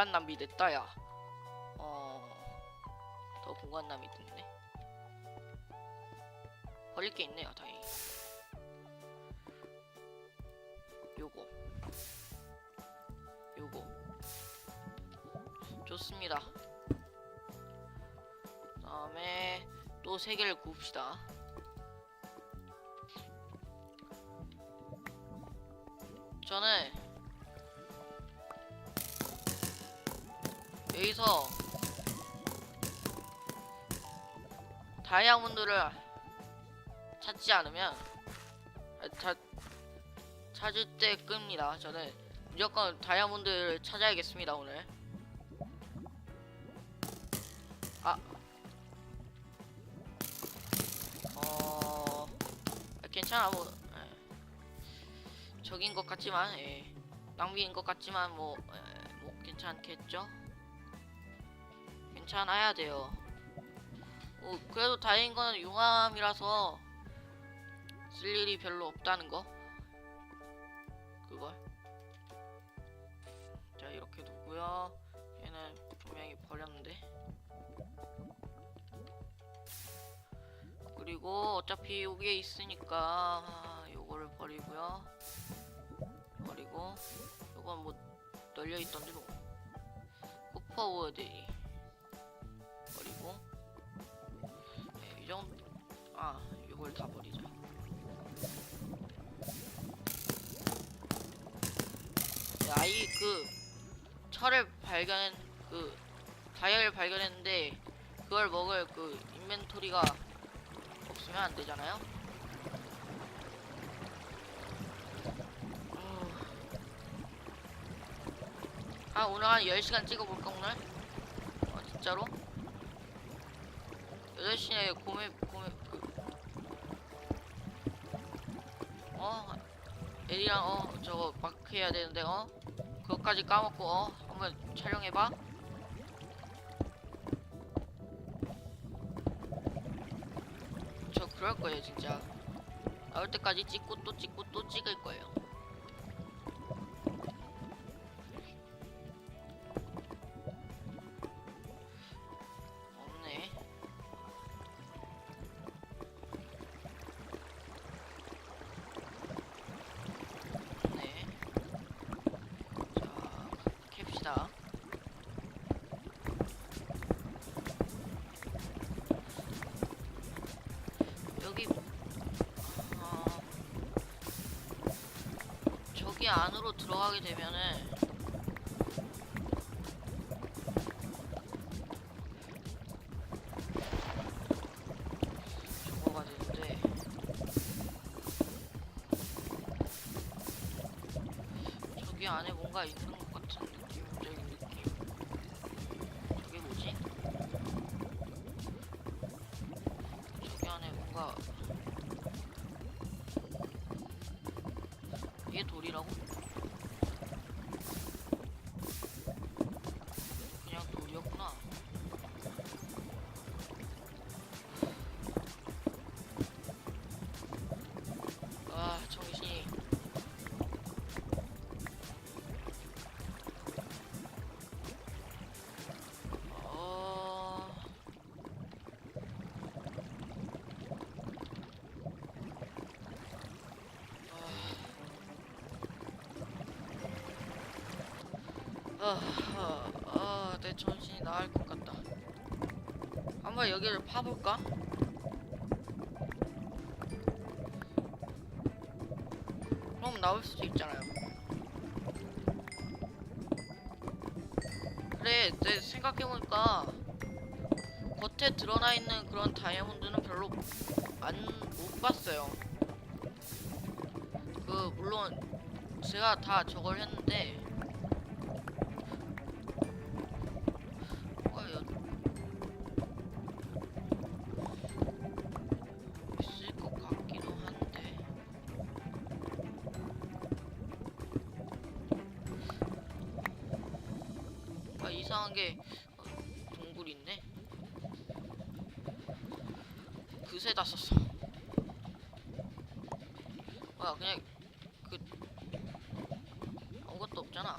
공간 낭비 됐다 야. 어. 더 공간 낭비 됐네. 버릴 게 있네요, 다행히. 요거. 요거. 좋습니다. 다음에 또 세 개를 굽시다. 저는 여기서 다이아몬드를 찾지 않으면 아, 찾 찾을 때 끕니다. 저는 무조건 다이아몬드를 찾아야겠습니다 오늘. 아, 어, 괜찮아 뭐 예. 적인 것 같지만 예. 낭비인 것 같지만 뭐, 예, 뭐 괜찮겠죠? 괜찮아야 돼요. 뭐 그래도 다행인 건 용암이라서 쓸 일이 별로 없다는 거. 그걸. 자 이렇게 두고요. 얘는 분명히 버렸는데. 그리고 어차피 여기에 있으니까 아, 요거를 버리고요. 버리고 요건 뭐 널려 있던데 뭐. 코퍼워드 버 정도 아 이걸 다 버리자 네, 아이 그 철을 발견 그 다이아를 발견했는데 그걸 먹을 그 인벤토리가 없으면 안 되잖아요 어. 아 오늘 한 10시간 찍어볼까 오늘? 아 진짜로? 8시에 고메 고메 그 어? 에리랑 어 저거 마크 해야 되는데 어? 그것까지 까먹고 어? 한번 촬영해봐 저 그럴 거예요 진짜 나올 때까지 찍고 또 찍고 또 찍을 거예요 들어가게 되면은. 저거가 되는데. 저기 안에 뭔가 있는 아, 아, 아, 내 정신이 나갈 것 같다. 한번 여기를 파볼까? 그럼 나올 수도 있잖아요. 그래, 내 생각해보니까 겉에 드러나 있는 그런 다이아몬드는 별로 안 못 봤어요. 그 물론 제가 다 저걸 했 이상한 게 어, 동굴이 있네. 그새 다 썼어. 뭐야 그냥 그 아무것도 없잖아.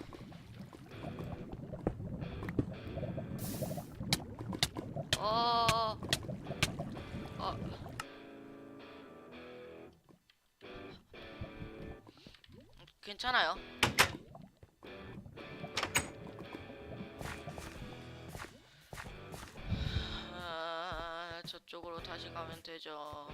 어. 어. 괜찮아요. 가면 되죠.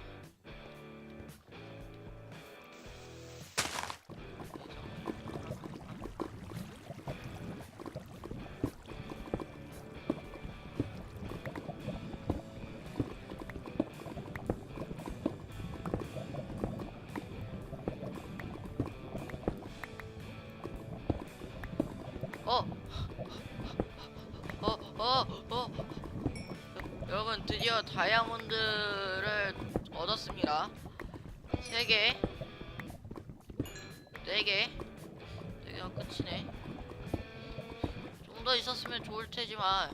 여러분 드디어 다이아몬드를 얻었습니다. 세 개, 네 개, 네 개가 끝이네. 좀 더 있었으면 좋을 테지만,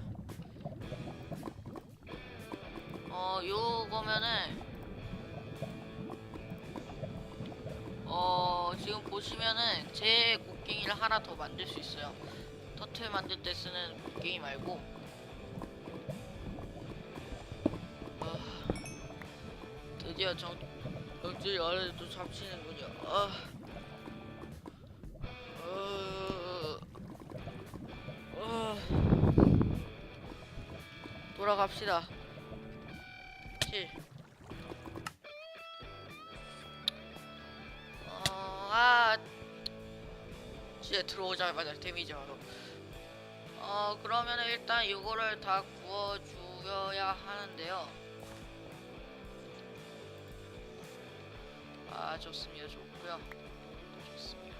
어, 요거면은, 어, 지금 보시면은 제 곡괭이를 하나 더 만들 수 있어요. 터틀 만들 때 쓰는 곡괭이 말고. 아, 드디어 정, 역시 아래도 잡히는군요. 아, 어, 어, 돌아갑시다. 7. 어, 아, 진짜 들어오자마자 데미지 바로. 어, 그러면 일단 이거를 다 구워 주어야 하는데요. 아, 좋습니다. 좋고요. 좋습니다.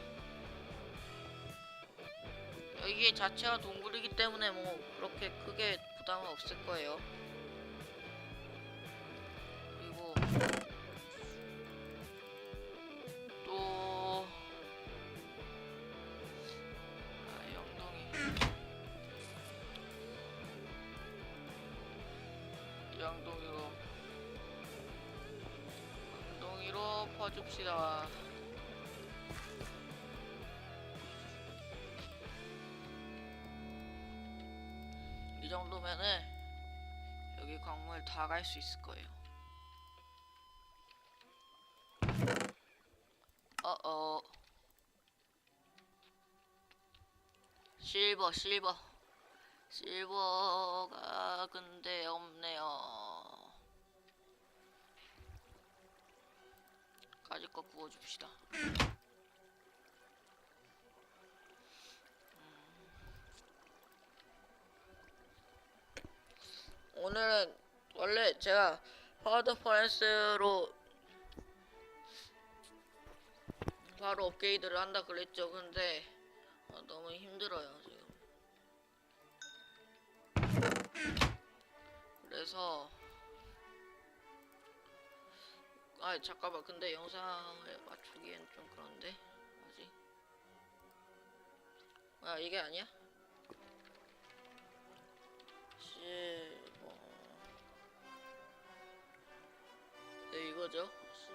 여기 자체가 동굴이기 때문에 뭐 그렇게 크게 부담은 없을 거예요. 퍼줍시다. 이 정도면은 여기 광물 다 갈 수 있을 거예요. 어어. 실버 실버 실버가 근데 없네요. 까짓 거 구워줍시다. 음. 오늘은 원래 제가 파워더 퍼렌스로 바로 업그레이드를 한다 그랬죠. 근데 어, 너무 힘들어요 지금. 그래서 아 잠깐만 근데 영상을 맞추기엔 좀 그런데 뭐지? 아 이게 아니야? 실버 네 이거죠?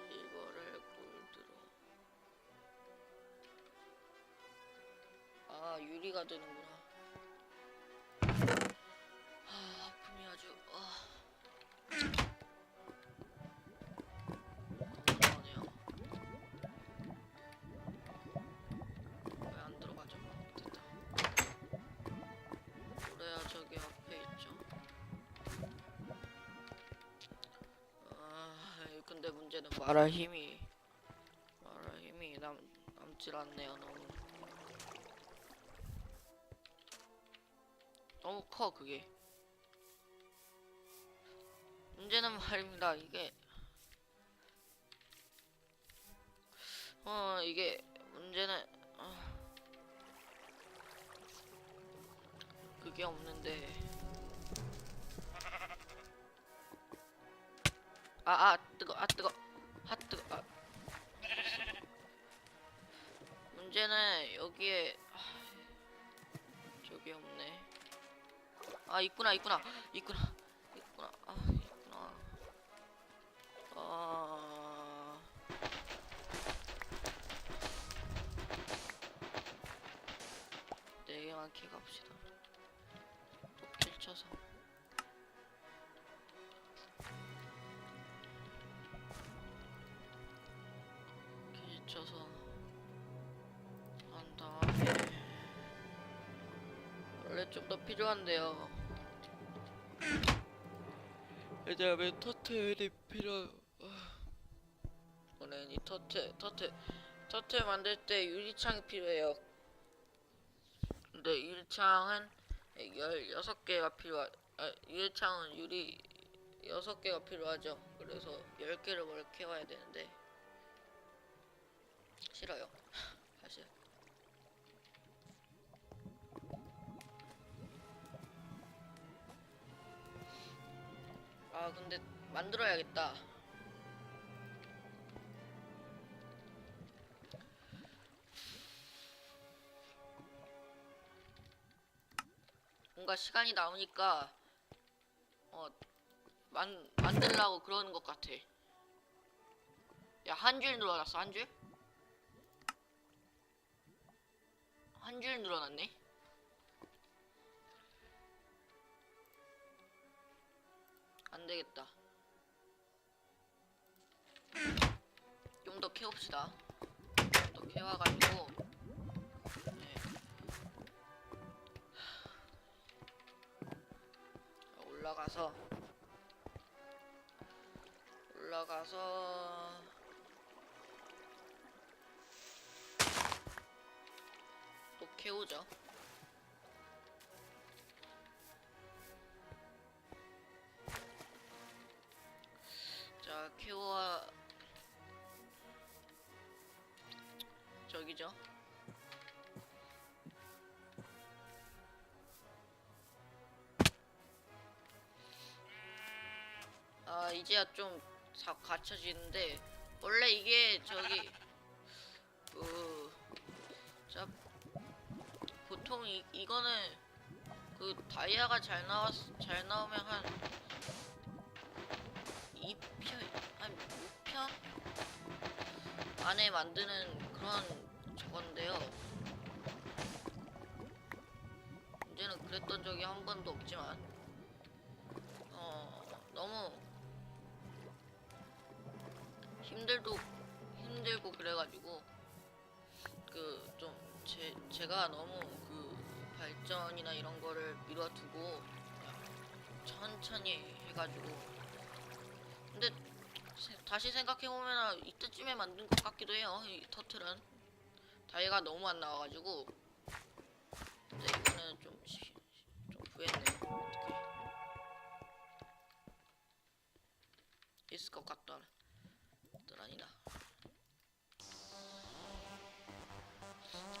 실버를 골드로 아 유리가 되는구나 말할 힘이 말할 힘이 남, 남질 않네요 너무. 너무 커 그게. 문제는 말입니다 이게. 어 이게 문제는 어, 그게 없는데. 아아 아 뜨거 아 뜨거 문제는 여기에 아, 저기 없네. 아 있구나 있구나 있구나 있구나 아 있구나. 아. 네 개만 캐 갑시다 필요한데요. 왜냐면 터틀이 필요. 오늘 이 터틀 터틀 터틀 만들 때 유리창이 필요해요. 근데 유리창은 16개가 필요하. 아, 유리창은 유리 6개가 필요하죠. 그래서 10개를 원래 캐와야 되는데 싫어요. 아 근데 만들어야겠다. 뭔가 시간이 남으니까 어 만, 만들라고 그러는 것 같아. 야, 한 줄 늘어났어, 한 줄? 한 줄 늘어났네? 안 되겠다. 좀 더 캐봅시다. 좀 더 캐와가지고. 네. 올라가서 올라가서 또 캐오죠. 자, 캐오와 저기죠. 아, 이제야 좀 사, 갖춰지는데 원래 이게 저기 그 자, 보통 이, 이거는 그 다이아가 잘 나왔 잘 나오면 한 6편 안에 만드는 그런 저건데요. 이제는 그랬던 적이 한 번도 없지만 어 너무 힘들도 힘들고 그래가지고 그 좀 제 제가 너무 그 발전이나 이런 거를 미뤄두고 천천히 해가지고 근데 세- 다시 생각해 보면 이때쯤에 만든 것 같기도 해요 이 터틀은. 다이가 너무 안 나와가지고. 근데 이거는 좀, 시- 좀 후회했네요 어떻게 있을 것 같더라 아니다.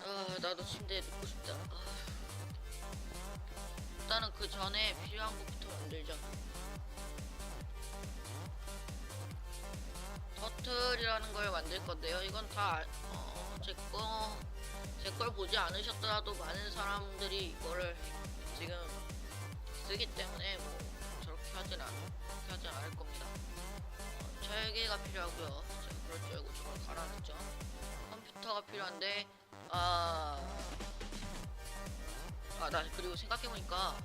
아 나도 침대에 눕고 싶다. 아. 일단은 그 전에 필요한 것부터 만들자 터틀이라는 걸 만들 건데요. 이건 다 어, 제거 제 걸 보지 않으셨더라도 많은 사람들이 이거를 지금 쓰기 때문에 뭐 저렇게 하진 않 하진 않을 겁니다. 어, 철개가 필요하고요. 제가 그럴 줄 알고 저걸 갈아놨죠. 컴퓨터가 필요한데 아... 아, 나 그리고 생각해보니까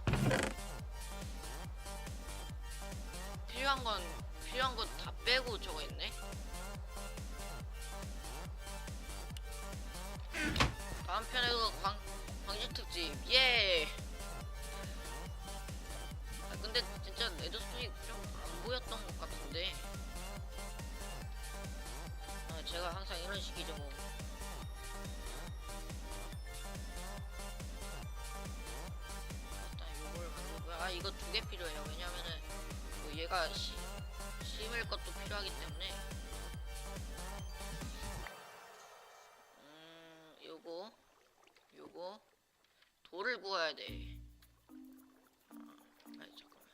필요한 건 필요한 건다 빼고 저거 있네. 다음 편에도 광 광주 특집 예. 아 근데 진짜 레드스톤이 좀 안 보였던 것 같은데. 아 제가 항상 이런 식이죠 뭐. 일단 요걸 만들고요. 아 이거 두 개 필요해요. 왜냐면은 뭐 얘가 시, 심을 것도 필요하기 때문에 음 요거 요거 돌을 구워야 돼. 아, 아니 잠깐만.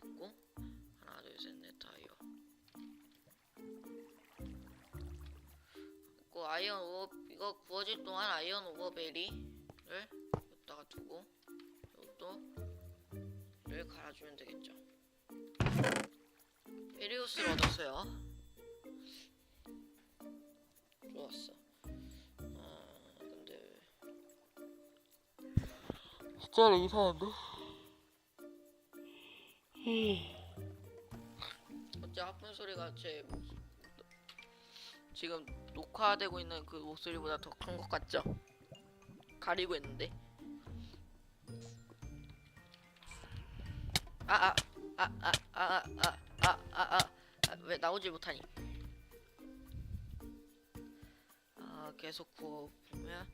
굽고 하나 둘 셋 넷 다이어. 굽고 아이언 오버 이거 구워질 동안 아이언 오버베리를 여기다가 두고 이것도 를 갈아주면 되겠죠. 에리오스를 얻었어요. 좋았어. 아 근데 진짜로 이상한데? 어째 아픈 소리가 제 지금 녹화되고 있는 그 목소리보다 더 큰 것 같죠? 가리고 있는데. 아 아 아 아 아 아 아, 아, 아. 아, 아, 아 아 왜 나오질 못하니? 아 계속 구워 보면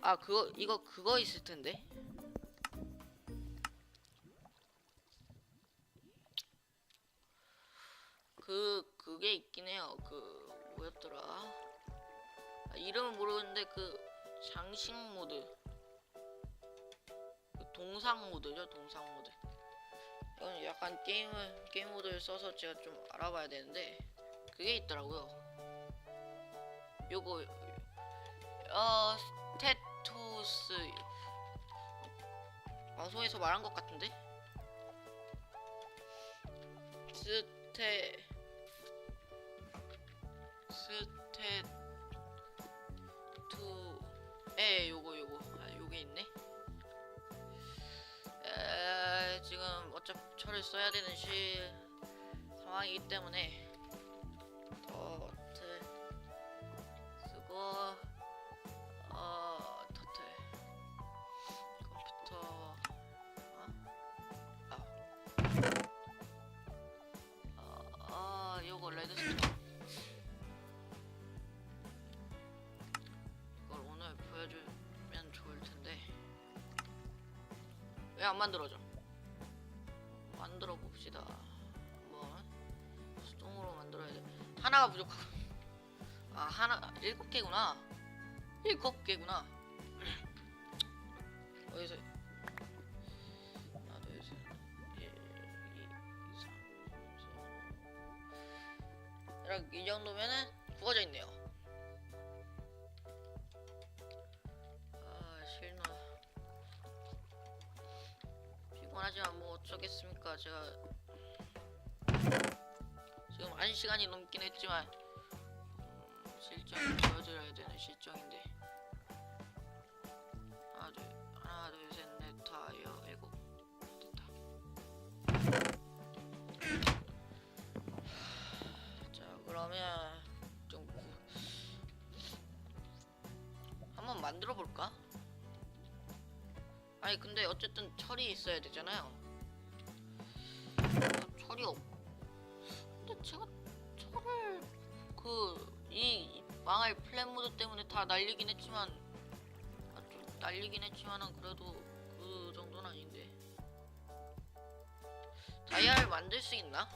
아 그거 이거 그거 있을 텐데. 그 그게 있긴 해요. 그 뭐였더라? 아, 이름은 모르는데 그 장식 모드, 그 동상 모드죠, 동상 모드. 이건 약간 게임을 게임 모드를 써서 제가 좀 알아봐야 되는데 그게 있더라고요. 요거 어 스테토스. 방송에서 말한 것 같은데? 스테 스테투 에 요거 요거. 아 요게 있네 철을 써야 되는 시 상황이기 때문에 더트 쓰고 어 터틀 컴퓨터 어? 아, 아 요거 레드스톤 이걸 오늘 보여주면 좋을 텐데 왜 안 만들어져? 하나가 부족하고. 아 하나 일곱 개구나. 일곱 개구나. 어디서 하나 둘셋 1, 2, 3, 4 이렇게 이 정도면은 구워져 있네요. 아 실나 피곤하지만 뭐 어쩌겠습니까 제가 지금 한 시간이 넘긴 했지만 음, 실정을 보여드려야 되는 실정인데 하나 둘 하나 둘 셋 넷 다 여 일곱 됐다 자 그러면 좀 구- 한번 만들어 볼까? 아니 근데 어쨌든 철이 있어야 되잖아요. 어, 철이 없. 근데 제가 그 이 망할 플랜 모드 때문에 다 날리긴 했지만 아, 좀 날리긴 했지만은 그래도 그 정도는 아닌데. 다이아를 만들 수 있나?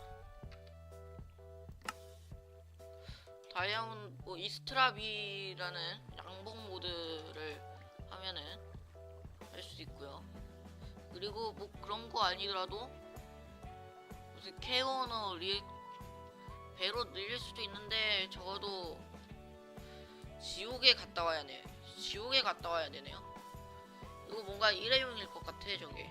다이아몬드 뭐 이스트라비라는 양봉 모드를 하면은 할 수 있고요. 그리고 뭐 그런 거 아니더라도 무슨 케어너 리 배로 늘릴 수도 있는데 적어도 지옥에 갔다 와야 돼. 지옥에 갔다 와야 되네요. 이거 뭔가 일회용일 것 같아 저게.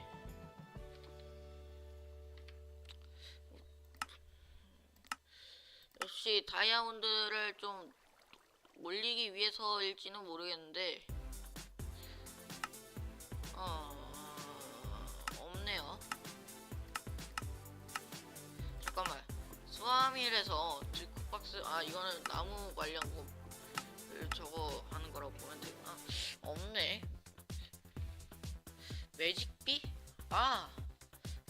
역시 다이아몬드를 좀 몰리기 위해서일지는 모르겠는데 수화밀에서 드크박스 아 이거는 나무 관련 거를 저거 하는 거라고 보면 되구나. 없네. 매직비? 아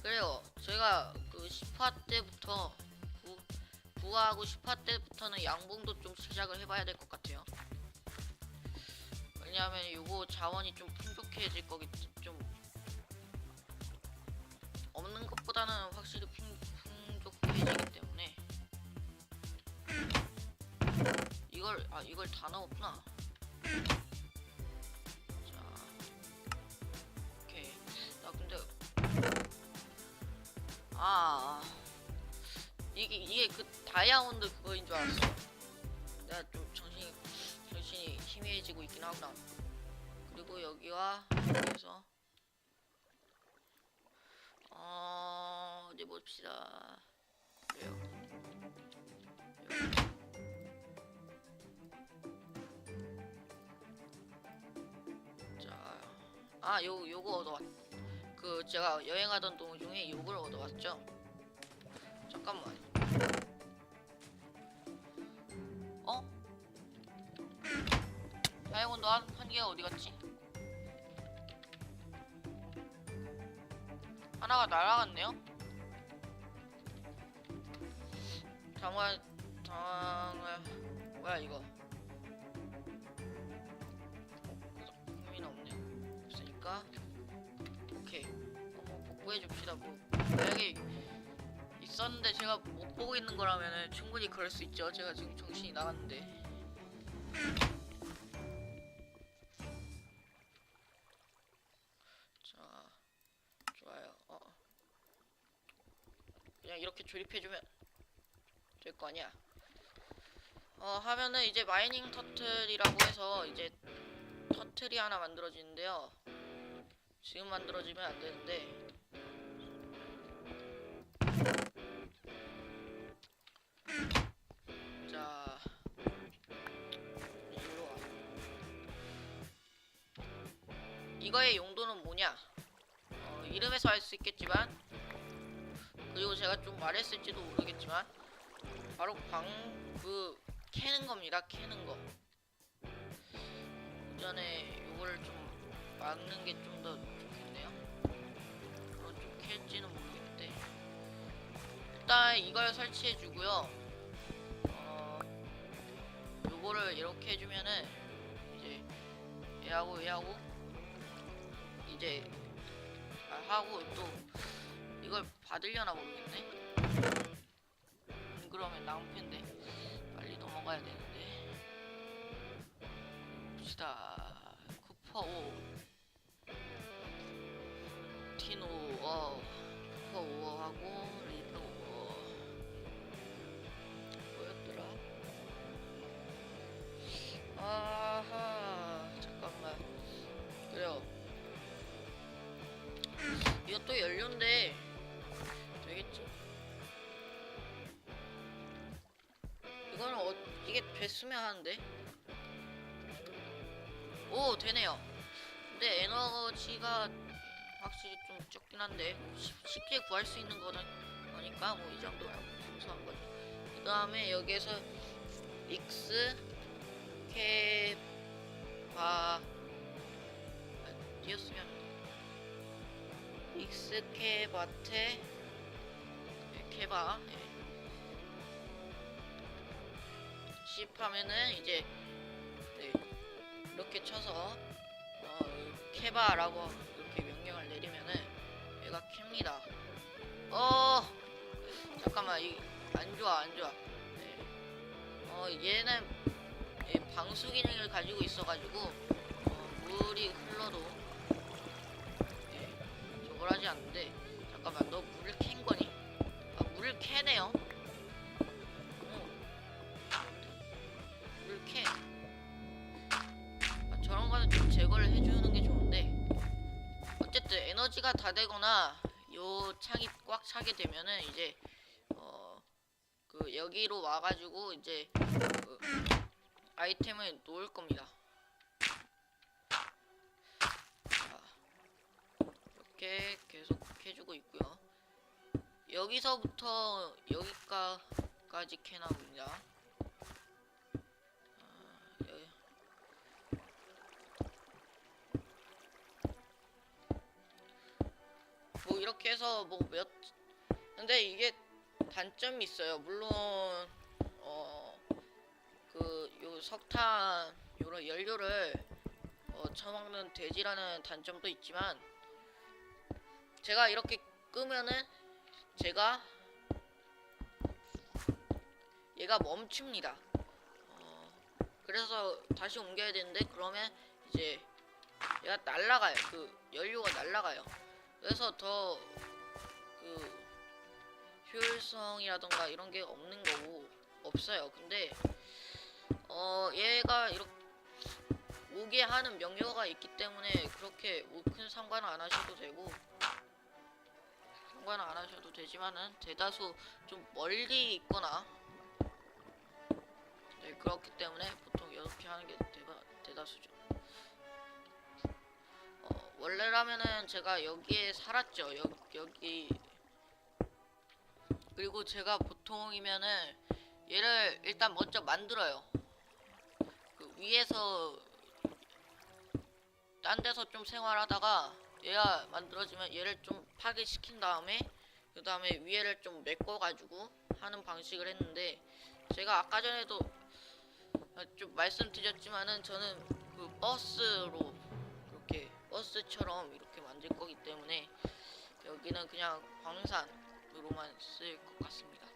그래요. 제가 그 10화 때부터 구, 9화하고 10화 때부터는 양봉도 좀 시작을 해봐야 될 것 같아요. 왜냐하면 요거 자원이 좀 풍족해질 거기 좀 없는 것보다는 확실히 풍, 이걸 아 이걸 다 넣었구나. 자, 오케이. 나 근데 아 이게 이게 그 다이아몬드 그거인 줄 알았어. 내가 좀 정신이 정신이 희미해지고 있긴 하구나. 그리고 여기와 여기서 아 요, 요거 얻어왔 그 제가 여행하던 도중에 요걸 얻어왔죠 잠깐만 어? 다이아몬드 한, 한 개가 어디갔지? 하나가 날아갔네요? 당황 당황 뭐야 이거 구해 줍시다 뭐 만약에 있었는데 제가 못 보고 있는 거라면은 충분히 그럴 수 있죠. 제가 지금 정신이 나갔는데. 자 좋아요. 어. 그냥 이렇게 조립해주면 될 거 아니야. 어 하면은 이제 마이닝 터틀이라고 해서 이제 터틀이 하나 만들어지는데요. 지금 만들어지면 안 되는데 이거의 용도는 뭐냐? 어, 이름에서 알 수 있겠지만 그리고 제가 좀 말했을지도 모르겠지만 바로 광그 캐는 겁니다 캐는 거. 전에 요거를 좀 막는 게 좀 더 좋겠네요. 물론 좀 캘지는 모르겠는데. 일단 이걸 설치해 주고요. 어 요거를 이렇게 해주면은 이제 얘하고 얘하고 이제 아, 하고 또 이걸 받으려나 모르겠네. 안 그러면 낭패인데 빨리 넘어가야 되는데. 봅시다. 쿠퍼 5 티노 어 쿠퍼 5 하고 리드 5 뭐였더라? 아 이것도 연료인데 되겠지? 이거는 어, 이게 됐으면 하는데. 오 되네요. 근데 에너지가 확실히 좀 적긴 한데 쉽- 쉽게 구할 수 있는 거는 거니까 뭐 이 정도야. 감사한 거죠 그 다음에 여기에서 익스 케바 아, 띄었으면 익스케바테 케바 예. 10 하면은 이제 네, 이렇게 쳐서 어, 케바라고 이렇게 명령을 내리면은 얘가 캡니다 어 잠깐만 이 안 좋아 안 좋아 네. 어 얘는 예, 방수 기능을 가지고 있어가지고 어, 물이 흘러도 예, 하지 않는데 잠깐만 너 물을 캔 거니? 아 물을 캐네요. 어. 물을 캐. 아, 저런 거는 좀 제거를 해주는 게 좋은데 어쨌든 에너지가 다 되거나 요 창이 꽉 차게 되면은 이제 어 그 여기로 와가지고 이제 그 아이템을 놓을 겁니다. 이렇게 계속 해주고 있고요. 여기서부터 여기까지 캐나옵니다. 아. 뭐 이렇게 해서 뭐 몇 근데 이게 단점이 있어요. 물론 어그 요 석탄 요런 연료를 어, 처먹는 돼지라는 단점도 있지만 제가 이렇게 끄면은 제가 얘가 멈춥니다. 어, 그래서 다시 옮겨야 되는데 그러면 이제 얘가 날라가요. 그 연료가 날라가요. 그래서 더 그 효율성이라던가 이런 게 없는 거고 없어요. 근데 어 얘가 이렇게 오게 하는 명료가 있기 때문에 그렇게 뭐큰 상관은 안 하셔도 되고 상관은 안 하셔도 되지만은 대다수 좀 멀리 있거나 네 그렇기 때문에 보통 이렇게 하는 게 대바, 대다수죠. 어, 원래라면은 제가 여기에 살았죠. 여, 여기 그리고 제가 보통이면은 얘를 일단 먼저 만들어요. 그 위에서 딴 데서 좀 생활하다가 얘가 만들어지면 얘를 좀 파괴시킨 다음에 그 다음에 위에를 좀 메꿔가지고 하는 방식을 했는데 제가 아까 전에도 좀 말씀드렸지만은 저는 그 버스로 이렇게 버스처럼 이렇게 만들 거기 때문에 여기는 그냥 광산으로만 쓸 것 같습니다.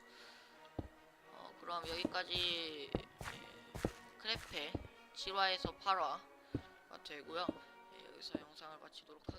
어, 그럼 여기까지 예, 크레페 7화에서 8화가 되고요. 예, 여기서 영상을 마치도록 하겠습니다.